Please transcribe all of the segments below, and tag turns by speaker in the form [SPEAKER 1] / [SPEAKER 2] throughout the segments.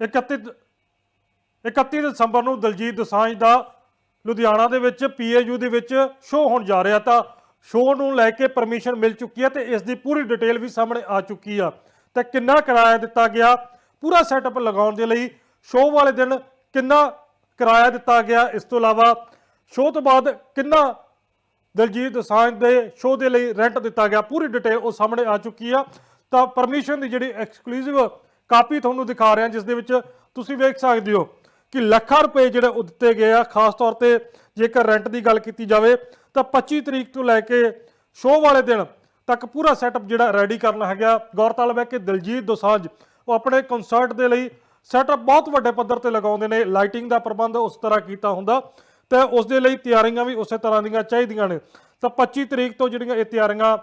[SPEAKER 1] 31 31 ਦਸੰਬਰ ਨੂੰ ਦਲਜੀਤ ਦੋਸਾਂਝ ਦਾ ਲੁਧਿਆਣਾ ਦੇ ਵਿੱਚ ਪੀਏਯੂ ਦੇ ਵਿੱਚ ਸ਼ੋਅ ਹੋਣ ਜਾ ਰਿਹਾ ਤਾਂ ਸ਼ੋਅ ਨੂੰ ਲੈ ਕੇ ਪਰਮਿਸ਼ਨ ਮਿਲ ਚੁੱਕੀ ਹੈ ਤੇ ਇਸ ਦੀ ਪੂਰੀ ਡਿਟੇਲ ਵੀ ਸਾਹਮਣੇ ਆ ਚੁੱਕੀ ਆ। ਤੇ ਕਿੰਨਾ ਕਿਰਾਇਆ ਦਿੱਤਾ ਗਿਆ? ਪੂਰਾ ਸੈਟਅਪ ਲਗਾਉਣ ਦੇ ਲਈ ਸ਼ੋਅ ਵਾਲੇ ਦਿਨ ਕਿੰਨਾ ਕਿਰਾਇਆ ਦਿੱਤਾ ਗਿਆ? ਇਸ ਤੋਂ ਇਲਾਵਾ ਸ਼ੋਅ ਤੋਂ ਬਾਅਦ ਕਿੰਨਾ ਦਲਜੀਤ ਦੋਸਾਂਝ ਦੇ ਸ਼ੋਅ ਦੇ ਲਈ ਰੈਂਟ ਦਿੱਤਾ ਗਿਆ? ਪੂਰੀ ਡਿਟੇਲ ਉਹ ਸਾਹਮਣੇ ਆ ਚੁੱਕੀ ਆ। ਤਾਂ ਪਰਮਿਸ਼ਨ ਦੀ ਜਿਹੜੀ ਐਕਸਕਲੂਸਿਵ ਕਾਪੀ ਤੁਹਾਨੂੰ ਦਿਖਾ ਰਿਹਾ ਜਿਸ ਦੇ ਵਿੱਚ ਤੁਸੀਂ ਵੇਖ ਸਕਦੇ ਹੋ ਕਿ ਲੱਖਾਂ ਰੁਪਏ ਜਿਹੜੇ ਉਹ ਦਿੱਤੇ ਗਏ ਆ। ਖਾਸ ਤੌਰ ਤੇ ਜੇਕਰ ਰੈਂਟ ਦੀ ਗੱਲ ਕੀਤੀ ਜਾਵੇ, ਤਾਂ 25 ਤਰੀਕ ਤੋਂ ਲੈ ਕੇ ਸ਼ੋਅ ਵਾਲੇ ਦਿਨ ਤੱਕ ਪੂਰਾ ਸੈਟਅਪ ਜਿਹੜਾ ਰੈਡੀ ਕਰਨਾ ਹੈਗਾ। ਗੌਰਤਾਲਬ ਹੈ ਕਿ ਦਿਲਜੀਤ ਦੋਸਾਂਝ, ਉਹ ਆਪਣੇ ਕਨਸਰਟ ਦੇ ਲਈ ਸੈਟਅਪ ਬਹੁਤ ਵੱਡੇ ਪੱਧਰ ਤੇ ਲਗਾਉਂਦੇ ਨੇ। ਲਾਈਟਿੰਗ ਦਾ ਪ੍ਰਬੰਧ ਉਸ ਤਰ੍ਹਾਂ ਕੀਤਾ ਹੁੰਦਾ ਤੇ ਉਸ ਦੇ ਲਈ ਤਿਆਰੀਆਂ ਵੀ ਉਸੇ ਤਰ੍ਹਾਂ ਦੀਆਂ ਚਾਹੀਦੀਆਂ ਨੇ। ਤਾਂ 25 ਤਰੀਕ ਤੋਂ ਜਿਹੜੀਆਂ ਇਹ ਤਿਆਰੀਆਂ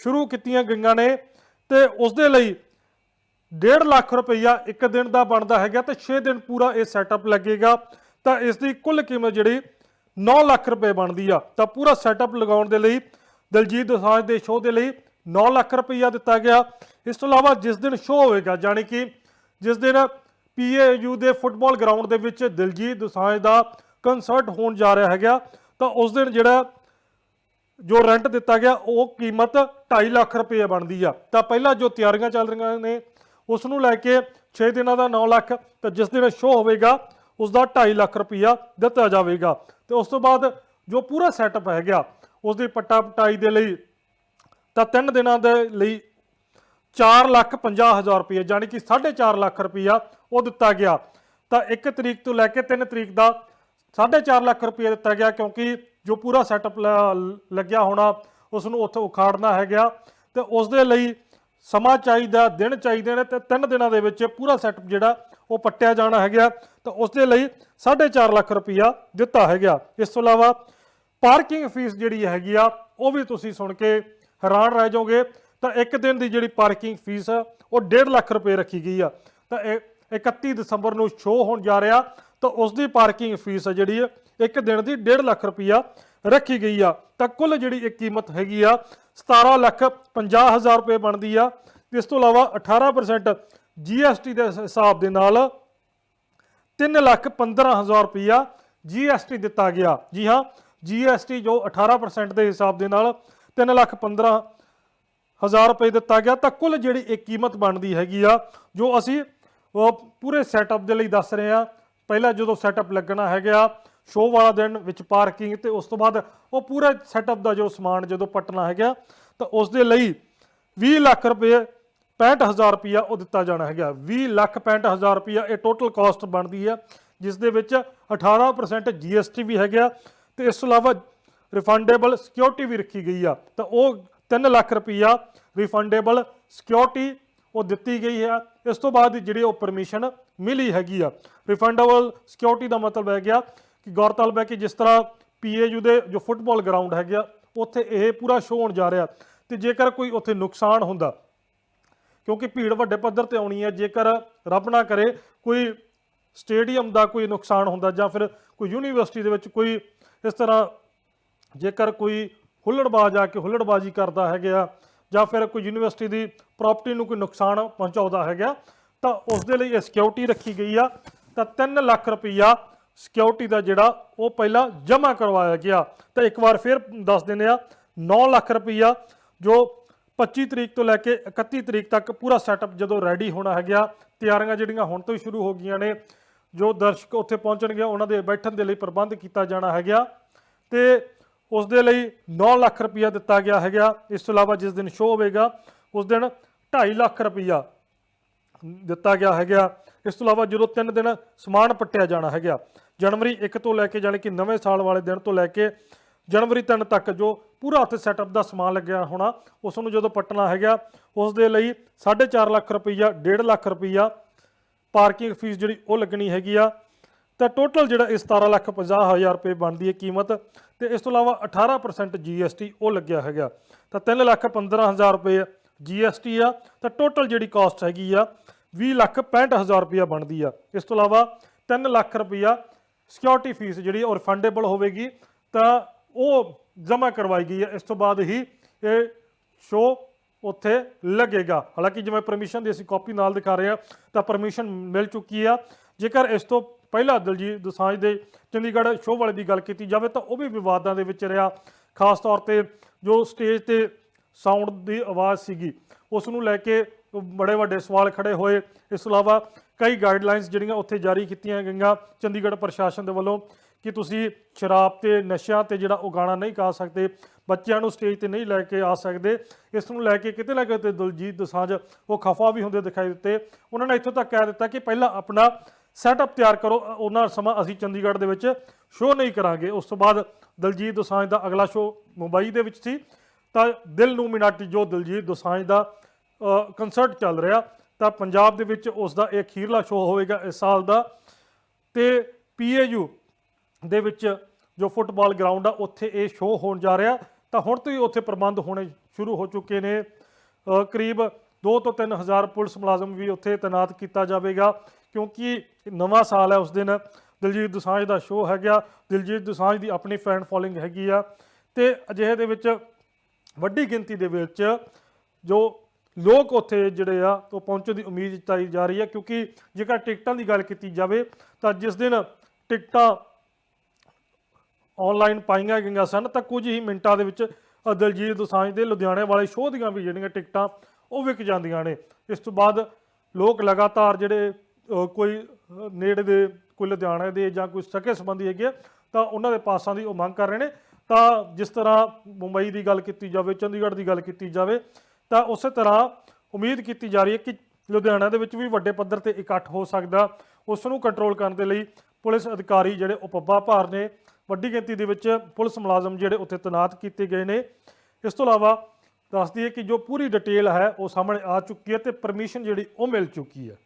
[SPEAKER 1] ਸ਼ੁਰੂ ਕੀਤੀਆਂ ਗਈਆਂ ਨੇ ਤੇ ਉਸ ਦੇ ਲਈ 1.5 ਲੱਖ ਰੁਪਈਆ ਇੱਕ ਦਿਨ ਦਾ ਬਣਦਾ ਹੈਗਾ ਤੇ 6 ਦਿਨ ਪੂਰਾ ਇਹ ਸੈਟਅਪ ਲੱਗੇਗਾ। ਤਾਂ ਇਸ ਦੀ ਕੁੱਲ ਕੀਮਤ ਜਿਹੜੀ 9 ਲੱਖ ਰੁਪਏ ਬਣਦੀ ਆ। ਤਾਂ ਪੂਰਾ ਸੈਟਅਪ ਲਗਾਉਣ ਦੇ ਲਈ, ਦਲਜੀਤ ਦੋਸਾਂਝ ਦੇ ਸ਼ੋਅ ਦੇ ਲਈ 9 ਲੱਖ ਰੁਪਈਆ ਦਿੱਤਾ ਗਿਆ। ਇਸ ਤੋਂ ਇਲਾਵਾ ਜਿਸ ਦਿਨ ਸ਼ੋਅ ਹੋਵੇਗਾ ਜਾਣੀ ਕਿ ਜਿਸ ਦਿਨ ਪੀਏਯੂ ਦੇ ਫੁੱਟਬਾਲ ਗਰਾਊਂਡ ਦੇ ਵਿੱਚ ਦਿਲਜੀਤ ਦੋਸਾਂਝ ਦਾ ਕਨਸਰਟ ਹੋਣ ਜਾ ਰਿਹਾ ਹੈਗਾ, ਤਾਂ ਉਸ ਦਿਨ ਜਿਹੜਾ ਜੋ ਰੈਂਟ ਦਿੱਤਾ ਗਿਆ, ਉਹ ਕੀਮਤ 2.5 ਲੱਖ ਰੁਪਏ ਬਣਦੀ ਆ। ਤਾਂ ਪਹਿਲਾਂ ਜੋ ਤਿਆਰੀਆਂ ਚੱਲ ਰਹੀਆਂ ਨੇ ਉਸ ਨੂੰ ਲੈ ਕੇ 6 ਦਿਨਾਂ ਦਾ 9 ਲੱਖ ਤਾਂ ਜਿਸ ਦਿਨ ਸ਼ੋਅ ਹੋਵੇਗਾ ਉਸ ਦਾ 2.5 ਲੱਖ ਰੁਪਈਆ ਦਿੱਤਾ ਜਾਵੇਗਾ। ਤੇ ਉਸ ਤੋਂ ਬਾਅਦ ਜੋ ਪੂਰਾ ਸੈਟਅਪ ਹੈਗਾ ਉਸ ਦੀ ਪੱਟਾ ਪਟਾਈ ਦੇ ਲਈ ਤਾਂ 3 ਦਿਨਾਂ ਦੇ ਲਈ 4 ਲੱਖ 50 ਹਜ਼ਾਰ ਰੁਪਏ ਯਾਨੀ ਕਿ 4.5 ਲੱਖ ਰੁਪਈਆ ਉਹ ਦਿੱਤਾ ਗਿਆ। ਤਾਂ 1 ਤਰੀਕ ਤੋਂ ਲੈ ਕੇ 3 ਤਰੀਕ ਦਾ 4.5 ਲੱਖ ਰੁਪਏ ਦਿੱਤਾ ਗਿਆ, ਕਿਉਂਕਿ ਜੋ ਪੂਰਾ ਸੈਟਅਪ ਲੱਗਿਆ ਹੋਣਾ ਉਸ ਨੂੰ ਉੱਥੇ ਉਖਾੜਨਾ ਹੈਗਾ। ਤੇ ਉਸ ਦੇ ਲਈ ਸਮਾਂ ਚਾਹੀਦਾ, ਦਿਨ ਚਾਹੀਦੇ ਨੇ ਤੇ ਤਿੰਨ ਦਿਨਾਂ ਦੇ ਵਿੱਚ ਪੂਰਾ ਸੈਟਅਪ ਜਿਹੜਾ ਉਹ ਪੱਟਿਆ ਜਾਣਾ ਹੈਗਾ। ਤਾਂ ਉਸ ਦੇ ਲਈ 4.5 ਲੱਖ ਰੁਪਈਆ ਦਿੱਤਾ ਹੈਗਾ। ਇਸ ਤੋਂ ਇਲਾਵਾ ਪਾਰਕਿੰਗ ਫੀਸ ਜਿਹੜੀ ਹੈਗੀ ਆ, ਉਹ ਵੀ ਤੁਸੀਂ ਸੁਣ ਕੇ ਹੈਰਾਨ ਰਹਿ ਜਾਓਗੇ। ਤਾਂ ਇੱਕ ਦਿਨ ਦੀ ਜਿਹੜੀ ਪਾਰਕਿੰਗ ਫੀਸ ਉਹ 1.5 ਲੱਖ ਰੁਪਏ ਰੱਖੀ ਗਈ ਆ। ਤਾਂ ਇਹ 31 ਦਸੰਬਰ ਨੂੰ ਸ਼ੋਅ ਹੋਣ ਜਾ ਰਿਹਾ। ਤਾਂ ਉਸ ਦੀ ਪਾਰਕਿੰਗ ਫੀਸ ਜਿਹੜੀ ਇੱਕ ਦਿਨ ਦੀ 1.5 ਲੱਖ ਰੁਪਈਆ ਰੱਖੀ ਗਈ ਆ। ਤਾਂ ਕੁੱਲ ਜਿਹੜੀ ਇਹ ਕੀਮਤ ਹੈਗੀ ਆ 17 ਲੱਖ 50 ਹਜ਼ਾਰ ਰੁਪਏ ਬਣਦੀ ਆ। ਇਸ ਤੋਂ ਇਲਾਵਾ 18% GST ਦੇ ਹਿਸਾਬ ਦੇ ਨਾਲ 3 ਲੱਖ 15 ਹਜ਼ਾਰ ਰੁਪਈਆ GST ਦਿੱਤਾ ਗਿਆ। ਜੀ ਹਾਂ GST ਜੋ 18% ਦੇ ਹਿਸਾਬ ਦੇ ਨਾਲ 3 ਲੱਖ 15 ਹਜ਼ਾਰ ਰੁਪਏ ਦਿੱਤਾ ਗਿਆ। ਤਾਂ ਕੁੱਲ ਜਿਹੜੀ ਇਹ ਕੀਮਤ ਬਣਦੀ ਹੈਗੀ ਆ, ਜੋ ਅਸੀਂ ਪੂਰੇ ਸੈਟਅਪ ਦੇ ਲਈ ਦੱਸ ਰਹੇ ਆ। ਪਹਿਲਾਂ ਜਦੋਂ ਸੈਟਅਪ ਲੱਗਣਾ ਹੈਗਾ ਸ਼ੋਅ ਵਾਲਾ ਦਿਨ ਵਿੱਚ ਪਾਰਕਿੰਗ ਤੇ ਉਸ ਤੋਂ ਬਾਅਦ ਉਹ ਪੂਰਾ ਸੈਟਅਪ ਦਾ ਜੋ ਸਮਾਨ ਜਦੋਂ ਪਟਣਾ ਹੈਗਾ, ਤਾਂ ਉਸ ਦੇ ਲਈ 20 ਲੱਖ ਰੁਪਏ 65000 ਰੁਪਇਆ ਉਹ ਦਿੱਤਾ ਜਾਣਾ ਹੈਗਾ। 20 ਲੱਖ 65000 ਰੁਪਇਆ ਇਹ ਟੋਟਲ ਕਾਸਟ ਬਣਦੀ ਹੈ, ਜਿਸ ਦੇ ਵਿੱਚ 18% GST ਵੀ ਹੈਗਾ ਤੇ ਇਸ ਤੋਂ ਇਲਾਵਾ ਰਿਫੰਡੇਬਲ ਸਿਕਿਉਰਿਟੀ ਵੀ ਰੱਖੀ ਗਈ ਆ। ਤਾਂ ਉਹ 3 ਲੱਖ ਰੁਪਇਆ ਰਿਫੰਡੇਬਲ ਸਿਕਿਉਰਿਟੀ ਉਹ ਦਿੱਤੀ ਗਈ ਹੈ ਇਸ ਤੋਂ ਬਾਅਦ ਜਿਹੜੀ ਉਹ ਪਰਮਿਸ਼ਨ ਮਿਲੀ ਹੈਗੀ ਆ ਰਿਫੰਡੇਬਲ ਸਿਕਿਉਰਿਟੀ ਦਾ ਮਤਲਬ ਹੈ ਗਿਆ ਕਿ ਗੌਰਤਲਬ ਹੈ ਕਿ ਜਿਸ ਤਰ੍ਹਾਂ ਪੀਏਯੂ ਦੇ ਜੋ ਫੁੱਟਬਾਲ ਗਰਾਊਂਡ ਹੈਗੇ ਆ, ਉੱਥੇ ਇਹ ਪੂਰਾ ਸ਼ੋਅ ਹੋਣ ਜਾ ਰਿਹਾ। ਤੇ ਜੇਕਰ ਕੋਈ ਉੱਥੇ ਨੁਕਸਾਨ ਹੁੰਦਾ, ਕਿਉਂਕਿ ਭੀੜ ਵੱਡੇ ਪੱਧਰ ਤੇ ਆਉਣੀ ਹੈ, ਜੇਕਰ ਰੱਬ ਨਾ ਕਰੇ, ਕੋਈ ਸਟੇਡੀਅਮ ਦਾ ਕੋਈ ਨੁਕਸਾਨ ਹੁੰਦਾ ਜਾਂ ਫਿਰ ਕੋਈ ਯੂਨੀਵਰਸਿਟੀ ਦੇ ਵਿੱਚ ਕੋਈ ਇਸ ਤਰ੍ਹਾਂ ਜੇਕਰ ਕੋਈ ਹੁੱਲੜਬਾਜ਼ ਆ ਕੇ ਹੁੱਲੜਬਾਜ਼ੀ ਕਰਦਾ ਹੈਗਾ ਜਾਂ ਫਿਰ ਕੋਈ ਯੂਨੀਵਰਸਿਟੀ ਦੀ ਪ੍ਰਾਪਰਟੀ ਨੂੰ ਕੋਈ ਨੁਕਸਾਨ ਪਹੁੰਚਾਉਂਦਾ ਹੈਗਾ, ਤਾਂ ਉਸ ਦੇ ਲਈ ਇਹ ਸਿਕਿਉਰਿਟੀ ਰੱਖੀ ਗਈ ਆ। ਤਾਂ 3 ਲੱਖ ਰੁਪਈਆ ਸਿਕਿਉਰਿਟੀ ਦਾ ਜਿਹੜਾ ਉਹ ਪਹਿਲਾਂ ਜਮ੍ਹਾਂ ਕਰਵਾਇਆ ਗਿਆ। ਤਾਂ ਇੱਕ ਵਾਰ ਫਿਰ ਦੱਸ ਦਿੰਦੇ ਆ 9 ਲੱਖ ਰੁਪਈਆ ਜੋ 25 ਤਰੀਕ ਤੋਂ ਲੈ ਕੇ 31 ਤਰੀਕ ਤੱਕ ਪੂਰਾ ਸੈਟਅਪ ਜਦੋਂ ਰੈਡੀ ਹੋਣਾ ਹੈਗਾ, ਤਿਆਰੀਆਂ ਜਿਹੜੀਆਂ ਹੁਣ ਤੋਂ ਹੀ ਸ਼ੁਰੂ ਹੋ ਗਈਆਂ ਨੇ, ਜੋ ਦਰਸ਼ਕ ਉੱਥੇ ਪਹੁੰਚਣਗੇ, ਉਹਨਾਂ ਦੇ ਬੈਠਣ ਦੇ ਲਈ ਪ੍ਰਬੰਧ ਕੀਤਾ ਜਾਣਾ ਹੈਗਾ। ਤੇ ਉਸ ਦੇ ਲਈ 9 ਲੱਖ ਰੁਪਈਆ ਦਿੱਤਾ ਗਿਆ ਹੈਗਾ। ਇਸ ਤੋਂ ਇਲਾਵਾ ਜਿਸ ਦਿਨ ਸ਼ੋਅ ਹੋਵੇਗਾ, ਉਸ ਦਿਨ 2.5 ਲੱਖ ਰੁਪਈਆ ਦਿੱਤਾ ਗਿਆ ਹੈਗਾ। ਇਸ ਤੋਂ ਇਲਾਵਾ ਜਦੋਂ 3 ਦਿਨ ਸਮਾਨ ਪੱਟਿਆ ਜਾਣਾ ਹੈਗਾ ਜਨਵਰੀ 1 ਤੋਂ ਲੈ ਕੇ ਜਾਣੀ ਕਿ ਨਵੇਂ ਸਾਲ ਵਾਲੇ ਦਿਨ ਤੋਂ ਲੈ ਕੇ ਜਨਵਰੀ 3 ਤੱਕ ਜੋ ਪੂਰਾ ਉੱਥੇ ਸੈਟਅਪ ਦਾ ਸਮਾਨ ਲੱਗਿਆ ਹੋਣਾ, ਉਸ ਨੂੰ ਜਦੋਂ ਪੱਟਣਾ ਹੈਗਾ, ਉਸ ਦੇ ਲਈ 4.5 ਲੱਖ ਰੁਪਈਆ 1.5 ਲੱਖ ਰੁਪਈਆ ਪਾਰਕਿੰਗ ਫੀਸ ਜਿਹੜੀ ਉਹ ਲੱਗਣੀ ਹੈਗੀ ਆ। ਤਾਂ ਟੋਟਲ ਜਿਹੜਾ ਇਹ 17 ਲੱਖ 50 ਹਜ਼ਾਰ ਰੁਪਏ ਬਣਦੀ ਹੈ ਕੀਮਤ ਤੇ ਇਸ ਤੋਂ ਇਲਾਵਾ 18% GST ਉਹ ਲੱਗਿਆ ਹੈਗਾ। ਤਾਂ 3 ਲੱਖ 15 ਹਜ਼ਾਰ ਰੁਪਏ GST ਆ। ਤਾਂ ਟੋਟਲ ਜਿਹੜੀ ਕਾਸਟ ਹੈਗੀ ਆ 20 ਲੱਖ 65 ਹਜ਼ਾਰ ਰੁਪਇਆ ਬਣਦੀ ਆ। ਇਸ ਤੋਂ ਇਲਾਵਾ 3 ਲੱਖ ਰੁਪਇਆ ਸਿਕਿਉਰਿਟੀ ਫੀਸ ਜਿਹੜੀ ਉਹ ਰਿਫੰਡੇਬਲ ਹੋਵੇਗੀ, ਤਾਂ ਉਹ ਜਮ੍ਹਾਂ ਕਰਵਾਈ ਗਈ ਹੈ। ਇਸ ਤੋਂ ਬਾਅਦ ਹੀ ਇਹ ਸ਼ੋਅ ਉੱਥੇ ਲੱਗੇਗਾ। ਹਾਲਾਂਕਿ ਜਿਵੇਂ ਪਰਮਿਸ਼ਨ ਦੀ ਅਸੀਂ ਕਾਪੀ ਨਾਲ ਦਿਖਾ ਰਹੇ ਹਾਂ, ਤਾਂ ਪਰਮਿਸ਼ਨ ਮਿਲ ਚੁੱਕੀ ਆ। ਜੇਕਰ ਇਸ ਤੋਂ ਪਹਿਲਾਂ ਦਲਜੀਤ ਦੋਸਾਂਝ ਦੇ ਚੰਡੀਗੜ੍ਹ ਸ਼ੋਅ ਵਾਲੇ ਦੀ ਗੱਲ ਕੀਤੀ ਜਾਵੇ, ਤਾਂ ਉਹ ਵੀ ਵਿਵਾਦਾਂ ਦੇ ਵਿੱਚ ਰਿਹਾ। ਖਾਸ ਤੌਰ ਤੇ ਜੋ ਸਟੇਜ ਤੇ ਸਾਊਂਡ ਦੀ ਆਵਾਜ਼ ਸੀਗੀ, ਉਸ ਨੂੰ ਲੈ ਕੇ ਬੜੇ ਵੱਡੇ ਸਵਾਲ ਖੜੇ ਹੋਏ। ਇਸ ਤੋਂ ਇਲਾਵਾ ਕਈ ਗਾਈਡਲਾਈਨਸ ਜਿਹੜੀਆਂ ਉੱਥੇ ਜਾਰੀ ਕੀਤੀਆਂ ਗਈਆਂ ਚੰਡੀਗੜ੍ਹ ਪ੍ਰਸ਼ਾਸਨ ਦੇ ਵੱਲੋਂ ਕਿ ਤੁਸੀਂ ਸ਼ਰਾਬ ਤੇ ਨਸ਼ਿਆਂ ਤੇ ਜਿਹੜਾ ਉਹ ਗਾਣਾ ਨਹੀਂ ਗਾ ਸਕਦੇ, ਬੱਚਿਆਂ ਨੂੰ ਸਟੇਜ ਤੇ ਨਹੀਂ ਲੈ ਕੇ ਆ ਸਕਦੇ, ਇਸ ਨੂੰ ਲੈ ਕੇ ਕਿਤੇ ਨਾ ਕਿਤੇ ਦਲਜੀਤ ਦੋਸਾਂਝ ਉਹ ਖਫਾ ਵੀ ਹੁੰਦੇ ਦਿਖਾਈ ਦਿੱਤੇ। ਉਹਨਾਂ ਨੇ ਇੱਥੋਂ ਤੱਕ ਕਹਿ ਦਿੱਤਾ ਕਿ ਪਹਿਲਾਂ ਆਪਣਾ ਸੈਟਅਪ ਤਿਆਰ ਕਰੋ, ਉਹਨਾਂ ਸਮਾਂ ਅਸੀਂ ਚੰਡੀਗੜ੍ਹ ਦੇ ਵਿੱਚ ਸ਼ੋਅ ਨਹੀਂ ਕਰਾਂਗੇ। ਉਸ ਤੋਂ ਬਾਅਦ ਦਲਜੀਤ ਦੋਸਾਂਝ ਦਾ ਅਗਲਾ ਸ਼ੋਅ ਮੁੰਬਈ ਦੇ ਵਿੱਚ ਸੀ। ਤਾਂ ਦਿਲ ਨੂੰ ਮਿਨਾਟੀ ਜੋ ਦਲਜੀਤ ਦੋਸਾਂਝ ਦਾ ਕੰਸਰਟ ਚੱਲ ਰਿਹਾ। ਤਾਂ ਪੰਜਾਬ ਦੇ ਵਿੱਚ ਉਸ ਦਾ ਇਹ ਅਖੀਰਲਾ ਸ਼ੋਅ ਹੋਵੇਗਾ ਇਸ ਸਾਲ ਦਾ। ਤੇ ਪੀਏਯੂ ਦੇ ਵਿੱਚ ਜੋ ਫੁੱਟਬਾਲ ਗਰਾਊਂਡ ਆ, ਉੱਥੇ ਇਹ ਸ਼ੋਅ ਹੋਣ ਜਾ ਰਿਹਾ। ਤਾਂ ਹੁਣ ਤੋਂ ਹੀ ਉੱਥੇ ਪ੍ਰਬੰਧ ਹੋਣੇ ਸ਼ੁਰੂ ਹੋ ਚੁੱਕੇ ਨੇ। ਕਰੀਬ 2 ਤੋਂ 3000 ਪੁਲਿਸ ਮੁਲਾਜ਼ਮ ਵੀ ਉੱਥੇ ਤਾਇਨਾਤ ਕੀਤਾ ਜਾਵੇਗਾ, ਕਿਉਂਕਿ ਨਵਾਂ ਸਾਲ ਹੈ ਉਸ ਦਿਨ। ਦਿਲਜੀਤ ਦੁਸਾਂਝ ਦਾ ਸ਼ੋਅ ਹੈਗਾ। ਦਿਲਜੀਤ ਦੁਸਾਂਝ ਦੀ ਆਪਣੀ ਫੈਨ ਫੋਲੋਇੰਗ ਹੈਗੀ ਆ। ਤੇ ਅਜਿਹੇ ਦੇ ਵਿੱਚ ਵੱਡੀ ਗਿਣਤੀ ਦੇ ਵਿੱਚ ਜੋ ਲੋਕ ਉੱਥੇ ਜਿਹੜੇ ਆ ਉਹ ਪਹੁੰਚਣ ਦੀ ਉਮੀਦ ਜਤਾਈ ਜਾ ਰਹੀ ਹੈ ਕਿਉਂਕਿ ਜੇਕਰ ਟਿਕਟਾਂ ਦੀ ਗੱਲ ਕੀਤੀ ਜਾਵੇ ਤਾਂ ਜਿਸ ਦਿਨ ਟਿਕਟਾਂ ਆਨਲਾਈਨ ਪਾਈਆਂ ਗਈਆਂ ਸਨ ਤਾਂ ਕੁਝ ਹੀ ਮਿੰਟਾਂ ਦੇ ਵਿੱਚ ਦਲਜੀਤ ਦੋਸਾਂਝ ਦੇ ਲੁਧਿਆਣੇ ਵਾਲੇ ਸ਼ੋਅ ਦੀਆਂ ਵੀ ਜਿਹੜੀਆਂ ਟਿਕਟਾਂ ਉਹ ਵਿਕ ਜਾਂਦੀਆਂ ਨੇ। ਇਸ ਤੋਂ ਬਾਅਦ ਲੋਕ ਲਗਾਤਾਰ ਜਿਹੜੇ ਕੋਈ ਨੇੜੇ ਦੇ ਕੋਈ ਲੁਧਿਆਣੇ ਦੇ ਜਾਂ ਕੋਈ ਸਕੇ ਸੰਬੰਧੀ ਹੈਗੇ ਆ, ਤਾਂ ਉਹਨਾਂ ਦੇ ਪਾਸਾਂ ਦੀ ਉਹ ਮੰਗ ਕਰ ਰਹੇ ਨੇ। ਤਾਂ ਜਿਸ ਤਰ੍ਹਾਂ ਮੁੰਬਈ ਦੀ ਗੱਲ ਕੀਤੀ ਜਾਵੇ ਚੰਡੀਗੜ੍ਹ ਦੀ ਗੱਲ ਕੀਤੀ ਜਾਵੇ ਤਾਂ ਉਸੇ ਤਰ੍ਹਾਂ ਉਮੀਦ ਕੀਤੀ ਜਾ ਰਹੀ ਹੈ ਕਿ ਲੁਧਿਆਣਾ ਦੇ ਵਿੱਚ ਵੀ ਵੱਡੇ ਪੱਧਰ ਤੇ ਇਕੱਠ ਹੋ ਸਕਦਾ। ਉਸ ਨੂੰ ਕੰਟਰੋਲ ਕਰਨ ਦੇ ਲਈ ਪੁਲਿਸ ਅਧਿਕਾਰੀ ਜਿਹੜੇ ਉਹ ਪੱਬਾ ਭਾਰ ਨੇ, ਵੱਡੀ ਗਿਣਤੀ ਦੇ ਵਿੱਚ ਪੁਲਿਸ ਮੁਲਾਜ਼ਮ ਜਿਹੜੇ ਉੱਥੇ ਤੈਨਾਤ ਕੀਤੇ ਗਏ ਨੇ। ਇਸ ਤੋਂ ਇਲਾਵਾ ਦੱਸ ਦਈਏ ਕਿ ਜੋ ਪੂਰੀ ਡਿਟੇਲ ਹੈ ਉਹ ਸਾਹਮਣੇ ਆ ਚੁੱਕੀ ਹੈ ਤੇ ਪਰਮਿਸ਼ਨ ਜਿਹੜੀ ਉਹ ਮਿਲ ਚੁੱਕੀ ਹੈ।